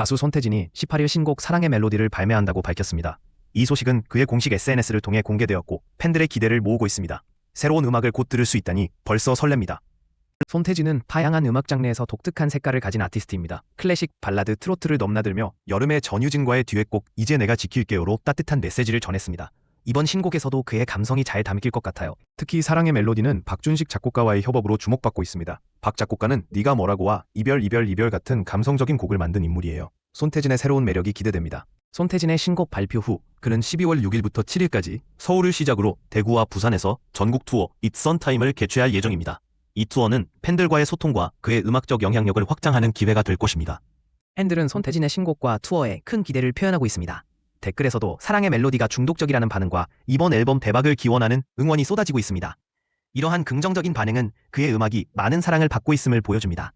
가수 손태진이 18일 신곡 사랑의 멜로디를 발매한다고 밝혔습니다. 이 소식은 그의 공식 SNS를 통해 공개되었고 팬들의 기대를 모으고 있습니다. 새로운 음악을 곧 들을 수 있다니 벌써 설렙니다. 손태진은 다양한 음악 장르에서 독특한 색깔을 가진 아티스트입니다. 클래식, 발라드, 트로트를 넘나들며 여름의 전유진과의 듀엣곡 이제 내가 지킬게요로 따뜻한 메시지를 전했습니다. 이번 신곡에서도 그의 감성이 잘 담길 것 같아요. 특히 사랑의 멜로디는 박준식 작곡가와의 협업으로 주목받고 있습니다. 박 작곡가는 네가 뭐라고와 이별 이별 이별 같은 감성적인 곡을 만든 인물이에요. 손태진의 새로운 매력이 기대됩니다. 손태진의 신곡 발표 후 그는 12월 6일부터 7일까지 서울을 시작으로 대구와 부산에서 전국 투어 Time을 개최할 예정입니다. 이 투어는 팬들과의 소통과 그의 음악적 영향력을 확장하는 기회가 될 것입니다. 팬들은 손태진의 신곡과 투어에 큰 기대를 표현하고 있습니다. 댓글에서도 사랑의 멜로디가 중독적이라는 반응과 이번 앨범 대박을 기원하는 응원이 쏟아지고 있습니다. 이러한 긍정적인 반응은 그의 음악이 많은 사랑을 받고 있음을 보여줍니다.